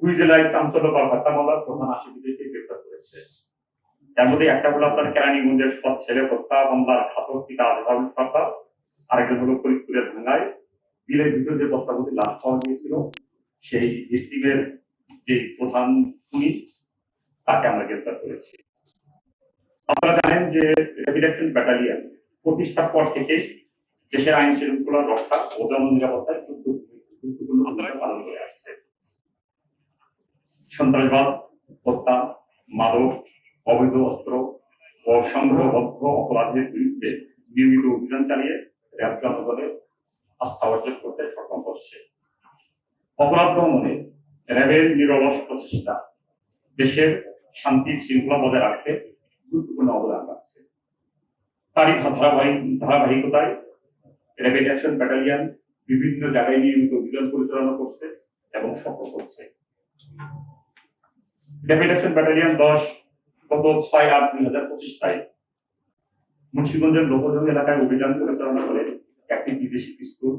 দুই জেলায় চাঞ্চল্যকর হত্যা মামলার প্রধান আসামিদেরকে গ্রেপ্তার করেছে। এর মধ্যে একটা হলো আপনার কেরানীগঞ্জের সৎ ছেলে হত্যা মামলার ঘাতক পিতা আজহারুল সরকার, আরেকটা হলো ফরিদপুরের ভাঙ্গায়। বিলের ভিতরে যে বস্তাবতী লাশ পাওয়া গিয়েছিল, সেই ভিক্টিমের যে প্রধান খুনি, তাকে আমরা গ্রেপ্তার করেছি। আপনারা জানেন যে র্যাপিড অ্যাকশন ব্যাটালিয়ন প্রতিষ্ঠার পর থেকে দেশের আইন শৃঙ্খলা রক্ষা ও জননিরাপত্তায় গুরুত্ব- গুরুত্বপূর্ণ ভূমিকা পালন করে আসছে। সন্ত্রাসবাদ, হত্যা, মাদক, অবৈধ অস্ত্র ও সংগ্রহবদ্ধ অপরাধের বিরুদ্ধে নিয়মিত অভিযান চালিয়ে র্যাব জনগণের আস্থা অর্জন করতে সক্ষম হচ্ছে। অপরাধ দমনে র্যাবের নিরলস প্রচেষ্টা দেশের শান্তি শৃঙ্খলা বজায় রাখতে গুরুত্বপূর্ণ অবদান রাখছে। তারই ধারাবাহিক ধারাবাহিকতায় র্যাপিড অ্যাকশন ব্যাটালিয়ন বিভিন্ন জায়গায় নিয়মিত অভিযান পরিচালনা করছে এবং সফল করছে অ্যাকশন ব্যাটালিয়ন দশ গত ছয় আট দুই হাজার পঁচিশ তারিখ মুন্সিগঞ্জের লোকজমি এলাকায় অভিযান পরিচালনা করে একটি বিদেশি পিস্তল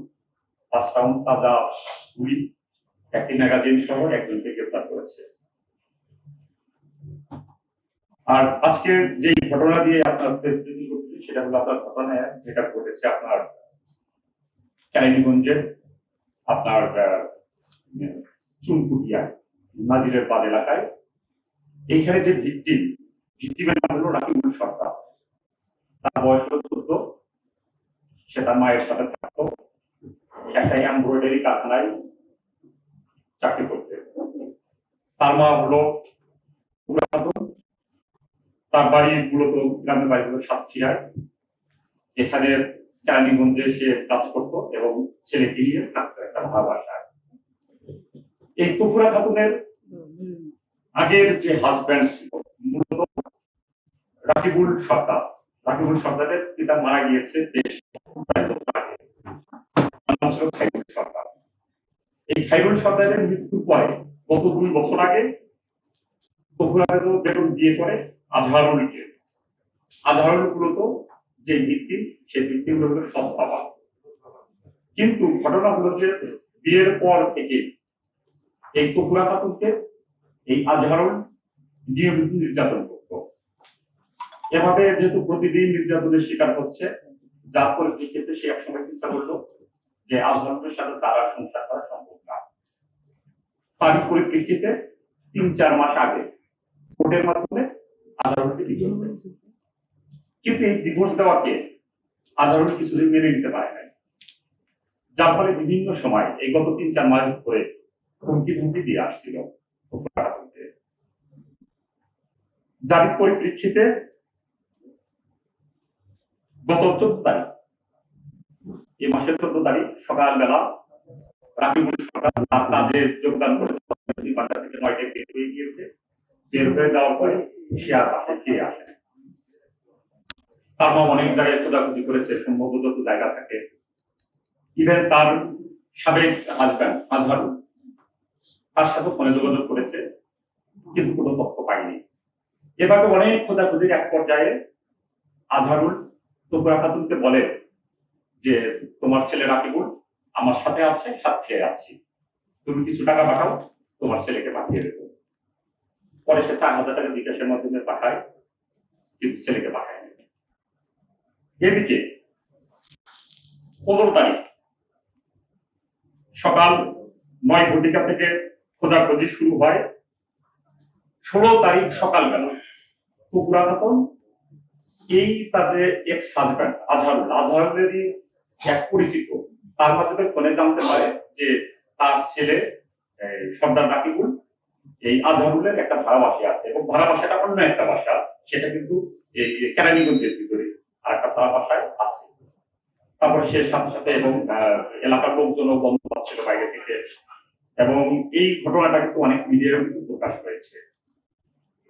পাঁচ রাউন্ড তাজা গুলি একটি ম্যাগাজিন সহ একজনকে গ্রেপ্তার করেছে। আর আজকে যে ঘটনা দিয়ে আপনার সেটা হলো আপনার ঘটনা যেটা ঘটেছে আপনার কেরানীগঞ্জের আপনার আহ, উম, চুনকুটিয়া নাজিরের বাদ এলাকায়। এইখানে যে ভিকটিম ভিকটিমের নাম হলো রাকিবুল সরকার তার বয়স হলো চোদ্দ, সে তার মায়ের সাথে থাকতো। একটা এমব্রয়ডারি কারখানায় চাকরি করতে। তার মা হলো তার বাড়ি মূলত গ্রামের বাড়ি হলো সাতক্ষীরায়। এখানে কেরানীগঞ্জে সে কাজ করতো এবং ছেলেকে নিয়ে থাকতো একটা ভাড়া এই তুকুরা খাতুনের আগের যে হাজব্যান্ড ছিল, মূলত রাকিবুল সর্দার রাকিবুল সর্দারের পিতা মারা গিয়েছে ছিল খাইরুল এই খাইরুল মৃত্যুর পরে, গত দুই বছর আগে বেগম বিয়ে করে আজহারুলকে আজহারুল মূলত যে ভিত্তিম সেই ভিত্তিম হলো বাবা। কিন্তু ঘটনা হলো যে বিয়ের পর থেকে এই তকুরা খাতুনকে এই আজহারুল নিয়মিত নির্যাতন করত। এভাবে যেহেতু প্রতিদিন নির্যাতনের শিকার হচ্ছে, যার পরিপ্রেক্ষিতে সে একসময় চিন্তা করল যে আজহারুলের সাথে তারা সংসার করা সম্ভব না। তারই পরিপ্রেক্ষিতে তিন, চার মাস আগে কোর্টের মাধ্যমে আজহারুলকে ডিভোর্স দিয়েছে কিন্তু এই ডিভোর্স দেওয়াকে আজহারুল কিছুদিন মেনে নিতে পারে নাই। যার ফলে বিভিন্ন সময় এই গত তিন, চার মাস ধরে হুমকি দিয়ে আসছিল? যার পরিপ্রেক্ষিতে গত চোদ্দ তারিখ এই মাসের চোদ্দ তারিখ, সকালবেলা মা করেছে, সম্ভবত জায়গা থাকে। ইভেন তার সাবেক হাজব্যান্ড আজহারুল তার সাথে ফোনে যোগাযোগ করেছে, কিন্তু কোনো তথ্য পাইনি এভাবে অনেক খোঁজাখুঁজির এক পর্যায়ে আজহারুল টুকরা খাতুনকে বলে যে, তোমার ছেলে রাকিবুল আমার সাথে আছে, সাথে আছি। তুমি কিছু টাকা পাঠাও, তোমার ছেলেকে পাঠিয়ে দেবো। পরে সে চার হাজার টাকা বিকাশের মাধ্যমে পাঠায়, কিন্তু ছেলেকে পাঠায় না। এদিকে পনেরো তারিখ সকাল নয় ঘটিকা থেকে খোঁজাখুঁজি শুরু হয় ষোলো তারিখ সকালবেলা টুকরা খাতুন এই তাদের এক্স হাজব্যান্ড আজহারুল আজহারুলেরই এক পরিচিত। তার মাধ্যমে ফোনে জানতে পারে যে তার ছেলে সর্দার রাকিবুল এই আজহারুলের একটা ভাড়া বাসা আছে। এবং ভাড়া বাসাটা অন্য একটা বাসা সেটা কিন্তু এই কেরানীগঞ্জের ভিতরে আর একটা ভাড়া বাসায় আছে। তারপরে সে সাথে সাথে এবং এলাকার লোকজনও বন্ধ পাচ্ছিল বাইরে থেকে। এবং এই ঘটনাটা কিন্তু অনেক মিডিয়ায় কিন্তু প্রকাশ হয়েছে।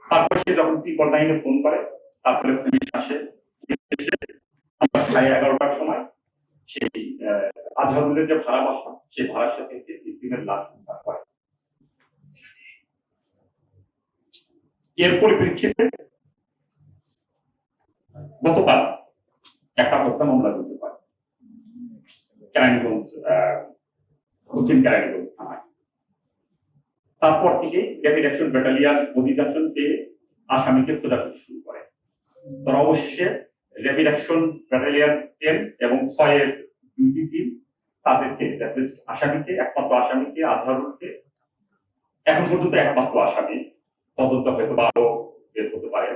তারপর সে যখন ত্রিপল লাইনে ফোন করে, তারপরে পুলিশ আসে সাড়ে এগারোটার সময় সেই আজহারুলের যে ভাড়া বাসা, সেই ভাড়ার সাথে ভিক্টিমের লাশ উদ্ধার করে এর পরিপ্রেক্ষিতে গতকাল একটা হত্যা মামলা করতে পারে কেরানীগঞ্জ দক্ষিণ কেরানীগঞ্জ থানায়। তারপর থেকে র্যাপিড অ্যাকশন ব্যাটালিয়ান অধিযাচন পেয়ে আসামিকে খোঁজাখুঁজি শুরু করে। তারা অবশেষে র্যাপিড অ্যাকশন ব্যাটালিয়ান টেন এবং ছয়ের দুইটি টিম তাদেরকে আসামিকে, একমাত্র আসামিকে, আজহারুলকে, এখন পর্যন্ত একমাত্র আসামি তদন্ত হয়তো বা আরও বের হতে পারে।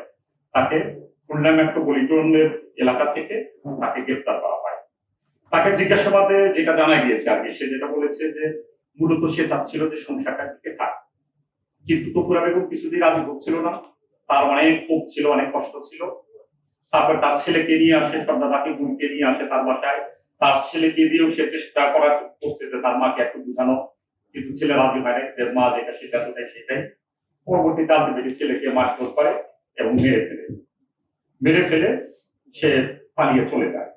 তাকে খুলনা মেট্রো পলিটনের এলাকা থেকে তাকে গ্রেপ্তার করা হয়। তাকে জিজ্ঞাসাবাদে যেটা জানা গিয়েছে আর কি, সে যেটা বলেছে যে মূলত সে চাচ্ছিল যে সংসারটা টিকে থাক। কিন্তু তপুরা বেগম কিছুদিন রাজি হচ্ছিল না। তার অনেক ক্ষোভ ছিল, অনেক কষ্ট ছিল। তারপর তার ছেলেকে নিয়ে আসে সন্ধ্যাটাকে বোনকে নিয়ে আসে তার বাসায়। তার ছেলেকে দিয়েও সে চেষ্টা করার করছে যে তার মাকে একটু বোঝানো। কিন্তু ছেলে রাজি হয় না যে মা যেটা শেখাতে দেয় সেটাই। পরবর্তীতে আলটিমেটলি ছেলেকে মারধর করে এবং মেরে ফেলে। মেরে ফেলে সে পালিয়ে চলে যায়।